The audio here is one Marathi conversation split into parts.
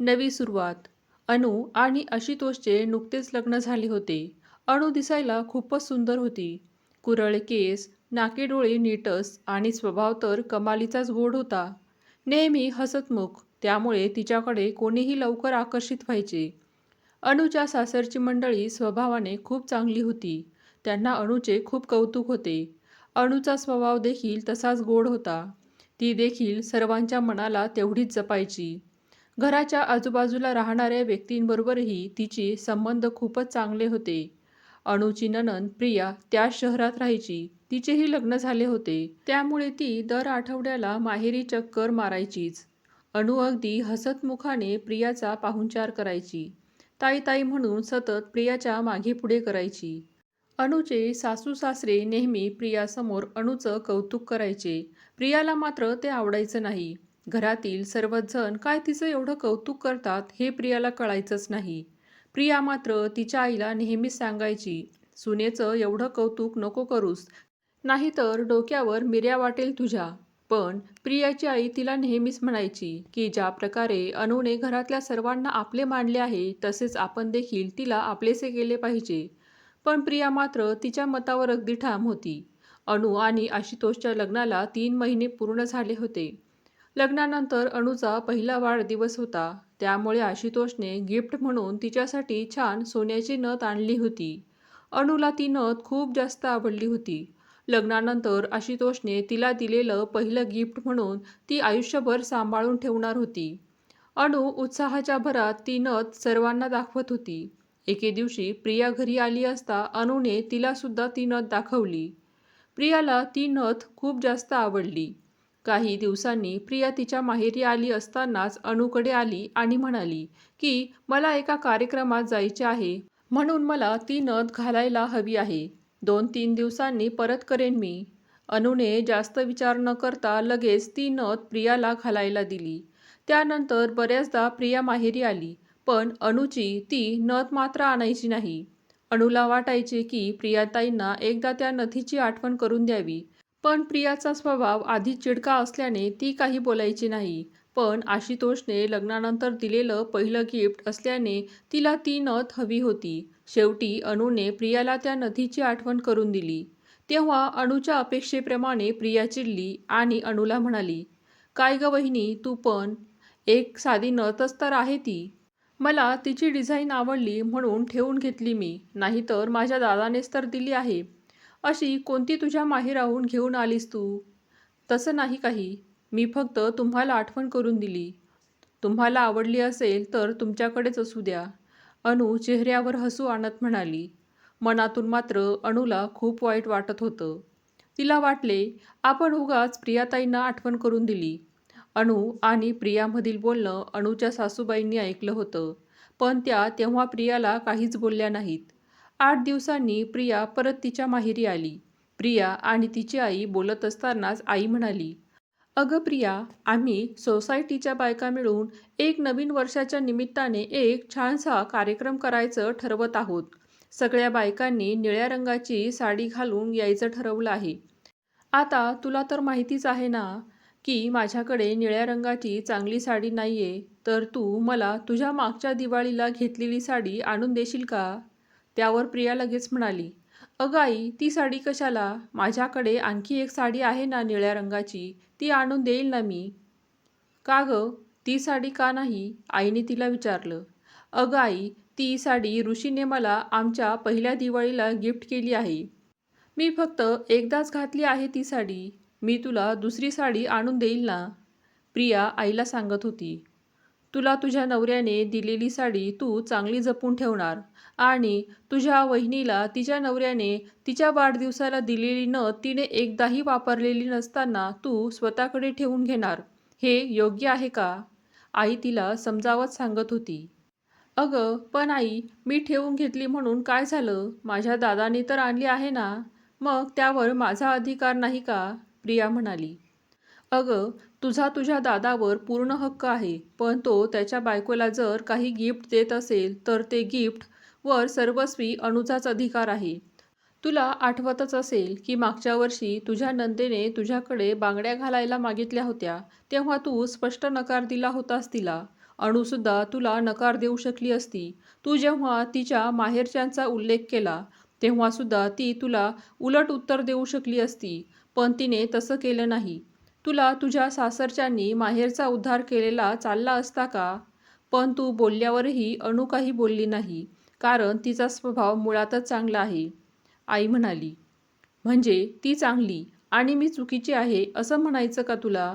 नवी सुरुवात. अणू आणि आशुतोषचे नुकतेच लग्न झाले होते. अणु दिसायला खूपच सुंदर होती. कुरळ केस नाकेडोळे नीटस आणि स्वभाव तर कमालीचाच गोड होता. नेहमी हसतमुख त्यामुळे तिच्याकडे कोणीही लवकर आकर्षित व्हायचे. अणूच्या सासरची मंडळी स्वभावाने खूप चांगली होती. त्यांना अणूचे खूप कौतुक होते. अणूचा स्वभाव देखील तसाच गोड होता. ती देखील सर्वांच्या मनाला तेवढीच जपायची. घराच्या आजूबाजूला राहणाऱ्या व्यक्तींबरोबरही तिचे संबंध खूपच चांगले होते. अणूची ननन प्रिया त्याच शहरात राहायची. तिचेही लग्न झाले होते. त्यामुळे ती दर आठवड्याला माहेरी चक्कर मारायचीच. अणू अगदी हसतमुखाने प्रियाचा पाहुणचार करायची. ताई ताई म्हणून सतत प्रियाच्या मागे पुढे करायची. अणूचे सासू सासरे नेहमी प्रियासमोर अणूचं कौतुक करायचे. प्रियाला मात्र ते आवडायचं नाही. घरातील सर्वच जण काय तिचं एवढं कौतुक करतात हे प्रियाला कळायचंच नाही. प्रिया मात्र तिच्या आईला नेहमीच सांगायची सुनेचं एवढं कौतुक नको करूस नाहीतर डोक्यावर मिऱ्या वाटेल तुझ्या. पण प्रियाची आई तिला नेहमीच म्हणायची की ज्या प्रकारे अनुने घरातल्या सर्वांना आपले मानले आहे तसेच आपण देखील तिला आपलेसे केले पाहिजे. पण प्रिया मात्र तिच्या मतावर अगदी ठाम होती. अणू आणि आशुतोषच्या लग्नाला तीन महिने पूर्ण झाले होते. लग्नानंतर अणूचा पहिला वाढदिवस होता. त्यामुळे आशुतोषने गिफ्ट म्हणून तिच्यासाठी छान सोन्याची नथ आणली होती. अणूला ती नथ खूप जास्त आवडली होती. लग्नानंतर आशुतोषने तिला दिलेलं पहिलं गिफ्ट म्हणून ती आयुष्यभर सांभाळून ठेवणार होती. अणू उत्साहाच्या भरात ती नथ सर्वांना दाखवत होती. एके दिवशी प्रिया घरी आली असता अणूने तिलासुद्धा ती नथ दाखवली. प्रियाला ती नथ खूप जास्त आवडली. काही दिवसांनी प्रिया तिच्या माहेरी आली असतानाच अणूकडे आली आणि म्हणाली की मला एका कार्यक्रमात जायचे आहे. म्हणून मला ती नथ घालायला हवी आहे. दोन तीन दिवसांनी परत करेन मी. अनुने जास्त विचार न करता लगेच ती नथ प्रियाला घालायला दिली. त्यानंतर बऱ्याचदा प्रिया माहेरी आली पण अणूची ती नथ मात्र आणायची नाही. अणूला वाटायचे की प्रियाताईंना एकदा त्या नथीची आठवण करून द्यावी. पण प्रियाचा स्वभाव आधी चिडका असल्याने ती काही बोलायची नाही. पण आशुतोषने लग्नानंतर दिलेलं पहिलं गिफ्ट असल्याने तिला ती नथ हवी होती. शेवटी अणूने प्रियाला त्या नथीची आठवण करून दिली. तेव्हा अणूच्या अपेक्षेप्रमाणे प्रिया चिडली आणि अणूला म्हणाली काय ग वहिनी तू पण? एक साधी नथच तर आहे ती. मला तिची डिझाईन आवडली म्हणून ठेवून घेतली मी. नाहीतर माझ्या दादानेच तर दिली आहे. अशी कोणती तुझ्या माहेराहून घेऊन आलीस तू? तसं नाही काही. मी फक्त तुम्हाला आठवण करून दिली. तुम्हाला आवडली असेल तर तुमच्याकडेच असू द्या. अणू चेहऱ्यावर हसू आणत म्हणाली. मनातून मात्र अणूला खूप वाईट वाटत होतं. तिला वाटले आपण उगाच प्रियाताईंना आठवण करून दिली. अणू आणि प्रियामधील बोलणं अणूच्या सासूबाईंनी ऐकलं होतं. पण त्या तेव्हा प्रियाला काहीच बोलल्या नाहीत. आठ दिवसांनी प्रिया परत तिच्या माहेरी आली. प्रिया आणि तिची आई बोलत असतानाच आई म्हणाली अगं प्रिया आम्ही सोसायटीच्या बायका मिळून एक नवीन वर्षाच्या निमित्ताने एक छानसा कार्यक्रम करायचं ठरवत आहोत. सगळ्या बायकांनी निळ्या रंगाची साडी घालून यायचं ठरवलं आहे. आता तुला तर माहितीच आहे ना की माझ्याकडे निळ्या रंगाची चांगली साडी नाही आहे तर तू मला तुझ्या मागच्या दिवाळीला घेतलेली साडी आणून देशील का? त्यावर प्रिया लगेच म्हणाली अगं आई ती साडी कशाला? माझ्याकडे आणखी एक साडी आहे ना निळ्या रंगाची ती आणून देईल ना मी. का गं? ती साडी का नाही? आईने तिला विचारलं. अगं आई ती साडी ऋषीने मला आमच्या पहिल्या दिवाळीला गिफ्ट केली आहे. मी फक्त एकदाच घातली आहे ती साडी. मी तुला दुसरी साडी आणून देईल ना? प्रिया आईला सांगत होती. तुला तुझ्या नवऱ्याने दिलेली साडी तू चांगली जपून ठेवणार. आणि तुझ्या वहिनीला तिच्या नवऱ्याने तिच्या वाढदिवसाला दिलेली नथ तिने एकदाही वापरलेली नसताना तू स्वतःकडे ठेवून घेणार. हे योग्य आहे का? आई तिला समजावत सांगत होती. अगं पण आई मी ठेवून घेतली म्हणून काय झालं? माझ्या दादाने तर आणली आहे ना? मग त्यावर माझा अधिकार नाही का? प्रिया म्हणाली. अगं तुझा तुझ्या दादावर पूर्ण हक्क आहे पण तो त्याच्या बायकोला जर काही गिफ्ट देत असेल तर ते गिफ्ट वर सर्वस्वी अणूचाच अधिकार आहे. तुला आठवतच असेल की मागच्या वर्षी तुझ्या नंदेने तुझ्याकडे बांगड्या घालायला मागितल्या होत्या तेव्हा तू स्पष्ट नकार दिला होतास तिला. अणूसुद्धा तुला नकार देऊ शकली असती. तू जेव्हा तिच्या माहेरच्यांचा उल्लेख केला तेव्हासुद्धा ती तुला उलट उत्तर देऊ शकली असती पण तिने तसं केलं नाही. तुला तुझ्या सासरच्यांनी माहेरचा उद्धार केलेला चालला असता का? पण तू बोलल्यावरही अणू काही बोलली नाही कारण तिचा स्वभाव मुळातच चांगला आहे. आई म्हणाली म्हणजे ती चांगली आणि मी चुकीची आहे असं म्हणायचं का तुला?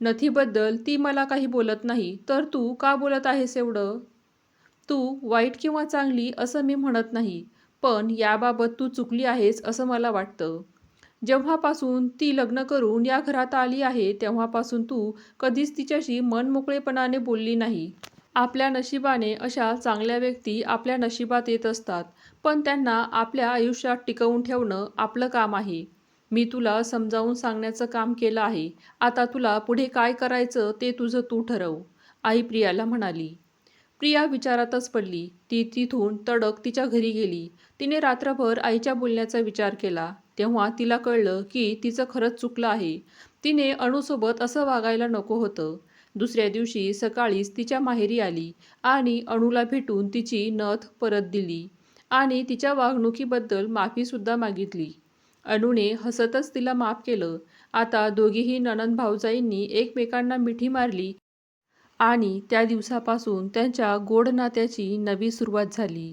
नथीबद्दल ती मला काही बोलत नाही तर तू का बोलत आहेस एवढं? तू वाईट किंवा चांगली असं मी म्हणत नाही पण याबाबत तू चुकली आहेस असं मला वाटतं. जेव्हापासून ती लग्न करून या घरात आली आहे तेव्हापासून तू कधीच तिच्याशी मनमोकळेपणाने बोलली नाही. आपल्या नशिबाने अशा चांगल्या व्यक्ती आपल्या नशिबात येत असतात पण त्यांना आपल्या आयुष्यात टिकवून ठेवणं आपलं काम आहे. मी तुला समजावून सांगण्याचं काम केलं आहे. आता तुला पुढे काय करायचं ते तुझं तू ठरव आई प्रियाला म्हणाली. प्रिया विचारातच पडली. ती तिथून तडक तिच्या घरी गेली. तिने रात्रभर आईच्या बोलण्याचा विचार केला. तेव्हा तिला कळलं की तिचं खरंच चुकलं आहे. तिने अणूसोबत असं वागायला नको होतं. दुसऱ्या दिवशी सकाळीच तिच्या माहेरी आली आणि अणूला भेटून तिची नथ परत दिली आणि तिच्या वागणुकीबद्दल माफीसुद्धा मागितली. अणूने हसतच तिला माफ केलं. आता दोघीही ननंद भाऊजाईंनी एकमेकांना मिठी मारली आणि त्या दिवसापासून त्यांच्या गोड नात्याची नवी सुरुवात झाली.